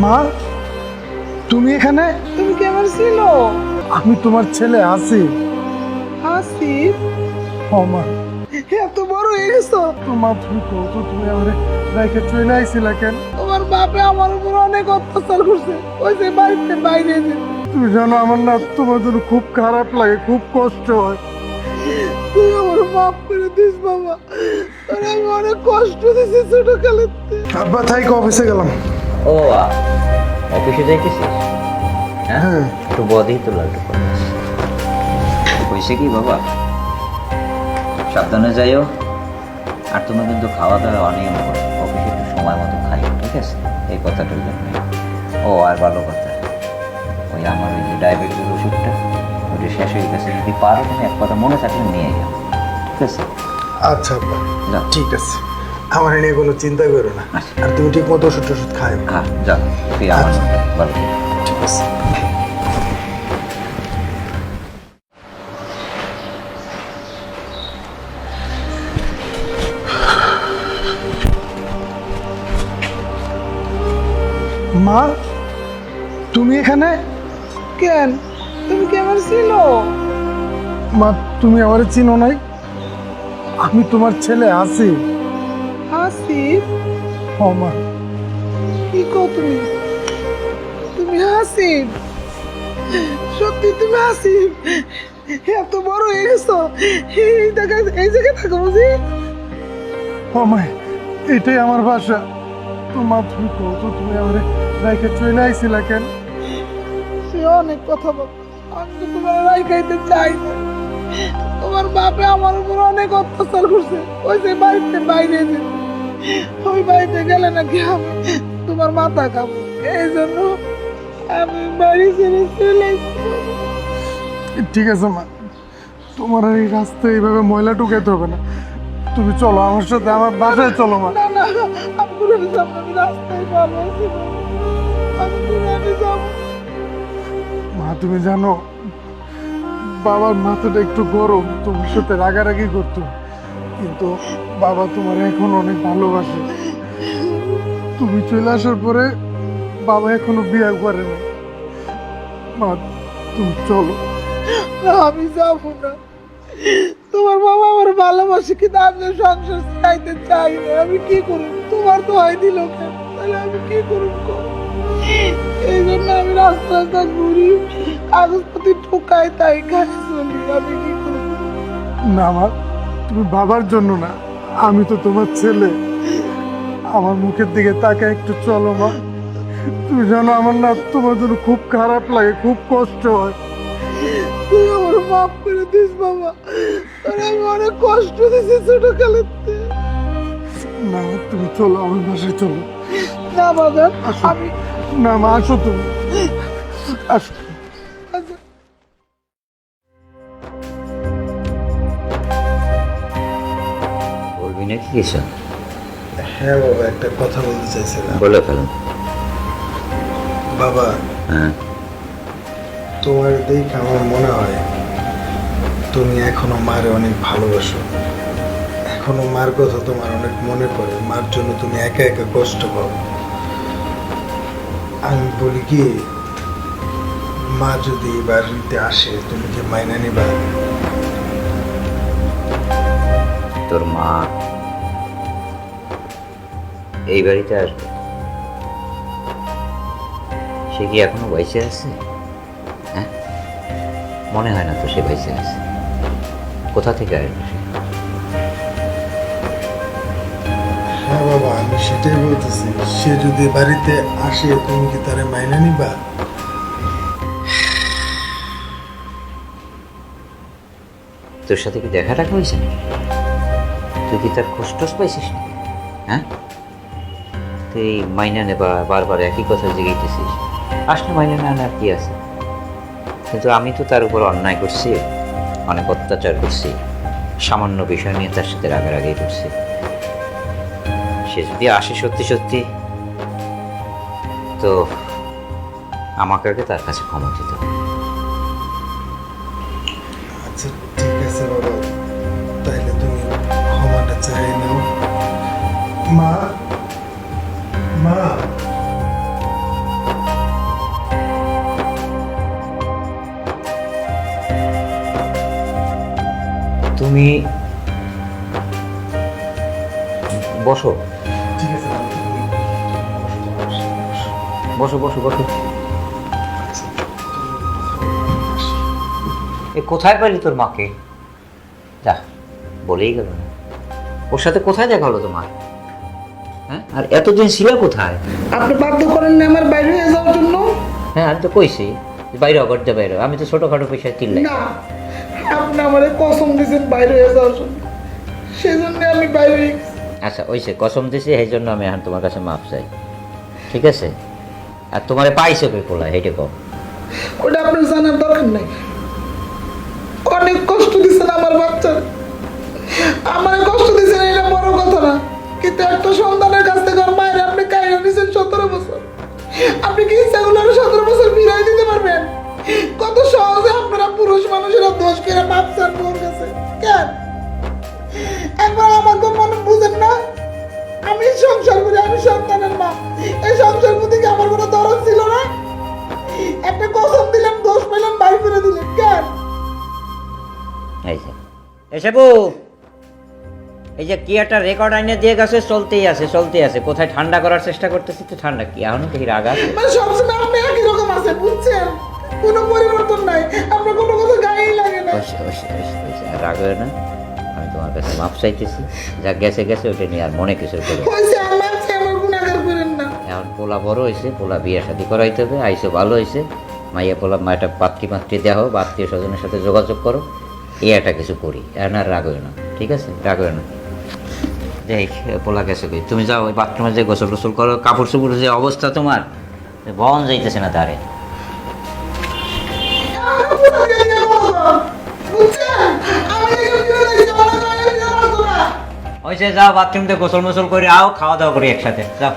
মা তুমি এখানে? তুমি কেমন ছিল? আমি তোমার ছেলে আছি আসিফ? ও মা এত বড় হয়ে গেছো। তো মা তুমি কত তুমি আমার রাইকে চলে আইছিলা কেন? তোমার বাপে আমার উপর অনেক অত্যাচার করছে। ওই যে বাড়িতে বাইরে তুমি জানো আমার না তোমার জন্য খুব খারাপ লাগে খুব কষ্ট হয়। তুই আমার মাফ করে দিস বাবা। আমি অনেক কষ্ট দিছি ছোট কালেতে আব্বা তাই অফিসে গেলাম। ও আ, অফিসে যাইতেছিস? হ্যাঁ। একটু বদেই তো লালটু হয়েছে কি বাবা? সাবধানে যাইও। আর তুমি কিন্তু খাওয়া দাওয়া অনিয়ম করো অফিসে একটু সময় মতো খাইও ঠিক আছে? এই জন্য ও আর ভালো কথা। ওই আমার ওই যে ডায়াবেটিসের ওষুধটা ওটা শেষ হয়ে গেছে। যদি পারো তুমি এক কথা মনে থাকলে নিয়ে যাও ঠিক আছে? আচ্ছা ঠিক আছে। আমার নিয়ে কোনো চিন্তা করো না। আর তুমি ঠিক মতো ওষুধ টষুধ খাই হ্যাঁ তুই আমার আচ্ছা। ভালো ঠিক আছে। মা তুমি এখানে? কেন? তুমি কেমন ছিল মা তুমি আমার চিনো নাই? আমি তোমার ছেলে আছি। আসিফ ও কি কো তুমি তুমি হাসিফ সত্যি তুমি হাসিফ এত বড় হয়ে গেছো। এই জায়গায় এই জায়গায় থাকো বুঝি। ও এটাই আমার বাসা তো মা তুমি কত তুমি আমার রাইকে চলে আইছিলা কেন? সে অনেক কথা বল। আমি তো তোমার রাই খাইতে চাই না। তোমার বাপে আমার উপর অনেক অত্যাচার করছে। ওই যে বাড়িতে বাইরে যে ওই বাড়িতে গেলে নাকি আমি তোমার মাথা খাব এই জন্য আমি বাড়ি ছেড়ে চলে ঠিক আছে মা। তোমার এই রাস্তায় এইভাবে ময়লা ঢুকাইতে হবে না। তুমি চলো আমার সাথে আমার বাসায় চলো মা। না না আমি ঘুরে যাব আমি রাস্তায় ভালো আছি আমি ঘুরে যাব। মা তুমি জানো বাবার মাথাটা একটু গরম তোমার সাথে রাগারাগি করতো কিন্তু বাবা তোমার এখন অনেক ভালোবাসে। তুমি চলে আসার পরে বাবা এখনও বিয়ে করে না মা, তুমি চলো। আমি যাব না। তোমার বাবা আমার ভালোবাসে কিন্তু আমি সংসার চাইতে চাই না। আমি কি করব? তোমার তো হয় দিল তাহলে আমি কি করব এই জন্য আমি রাস্তা রাস্তা ঘুরি, কাগজপত্র ঠোকাই, তাই খাই চলি। আমি কি করব? না মা, তুমি বাবার জন্য না। আমি তো তোমার ছেলে। আমার মুখের দিকে তাকে একটু চলো মা। তুমি জানো আমার না তোমার জন্য খুব খারাপ লাগে খুব কষ্ট হয়। তুই আমার মাফ করে দিস বাবা। আমি অনেক কষ্ট দিছি ছোট কালেতে না তুমি চলো আমার বাসায় চলো। না বাবা আমি না মা আসো তুমি। আসো। হ্যাঁ বাবা একটা কথা বলতে চাইছিলাম। বলে ফেলুন বাবা হ্যাঁ। তোমার দেখে আমার মনে হয় তুমি এখনও মারে অনেক ভালোবাসো। এখনও মার কথা তোমার অনেক মনে পড়ে মার জন্য তুমি একা একা কষ্ট পাও। আমি বলি কি মা যদি এই বাড়িতে আসে তুমি কি মাইনা নিবা? তোর মা এই বাড়িতে আসবে সে কি এখনও বেঁচে আছে? হ্যাঁ? মনে হয় না তো সে বেঁচে আছে। কোথা থেকে আসবে সে? হ্যাঁ বাবা আমি সেটাই বলতেছি। সে যদি বাড়িতে আসে তুমি কি তারে মাইনা নিবা? তোর সাথে কি দেখা টাকা হয়েছে না তুই কি তার খোঁজ টোস পাইছিস হ্যাঁ? তুই মাইনা নেবা বারবার একই কথা জিগাইতেছিস। আসলে মাইনা না আর কি আছে? কিন্তু আমি তো তার উপর অন্যায় করছি, অনেক অত্যাচার করছি, সামান্য বিষয় নিয়ে তার সাথে রাগারাগি করছি। সে যদি আসে সত্যি সত্যি, তো আমাকে আগে তার কাছে ক্ষমা দিতে। আচ্ছা মা তুমি বসো। বসো বসো বসো। এ কোথায় পেলি তোর মাকে? যা বলেই গেল। না ওর সাথে কোথায় দেখা হলো তোমার? হ্যাঁ? আর এতদিন ছিল কোথায়? আপনি বাধ্য করেন না আমার বাইরে যাওয়ার জন্য? হ্যাঁ আমি তো কইছি বাইরে অগরতে বাইরে আমি তো ছোটখাটো পয়সা কিনলাই না। আপনি আমার কসম দিয়েছেন বাইরে হয়ে যাওয়ার জন্য। সেজন্য আমি বাইরে। আচ্ছা ওইসে কসম দিছি সেই জন্য আমি এখন তোমার কাছে মাপ চাই। ঠিক আছে? আর তোমারে পাইছো কে কোলা হেঁটে ওটা আপনার জানার দরকার নাই। অনেক কষ্ট দিচ্ছেন আমার বাচ্চার। আমার কষ্ট দিচ্ছেন এটা বড় কথা না। কিন্তু একটা সন্তানের কাছ থেকে বউ এই যে কি একটা রেকর্ড আইনে দিয়ে গেছে চলতেই আছে চলতেই আছে। কোথায় ঠান্ডা করার চেষ্টা করতেছি তো ঠান্ডা কি? এখনও কি রাগ আছে। মানে সবসময় আপনি একই রকম আছেন বুঝছেন? কোনো পরিবর্তন নাই। আপনার কোনো কথা গায়েই লাগে না। ওইসে, ওইসে, ওইসে, রাগ হয় না। আমি তোমার কাছে মাপ চাইতেছি। যা গেছে গেছে ওটা নিয়ে আর মনে কিছু করো না। হয়েছে আমার গুণাগার করেন না। এখন পোলা বড় হয়েছে পোলা বিয়ে শাদি করাইতে হবে আইসো ভালো হয়েছে। মাইয়া পোলা মায়েটা পাত্রী মাতৃ দেওয়া হোক আত্মীয় স্বজনের সাথে যোগাযোগ করো। এই একটা কিছু করি, আর রাগ হয় না, ঠিক আছে? রাগ হয় না। দেখ, পোলা গেছে কই? তুমি যাও, ওই বাথরুমে যে গোসল টোসল করো, কাপড় চোপড়ের যে অবস্থা তোমার, বন যাইতেছে না তারে। না ওই যে যাও বাথরুমতে গোসল মোসল করে আও, খাওয়া দাওয়া করি একসাথে, যাও।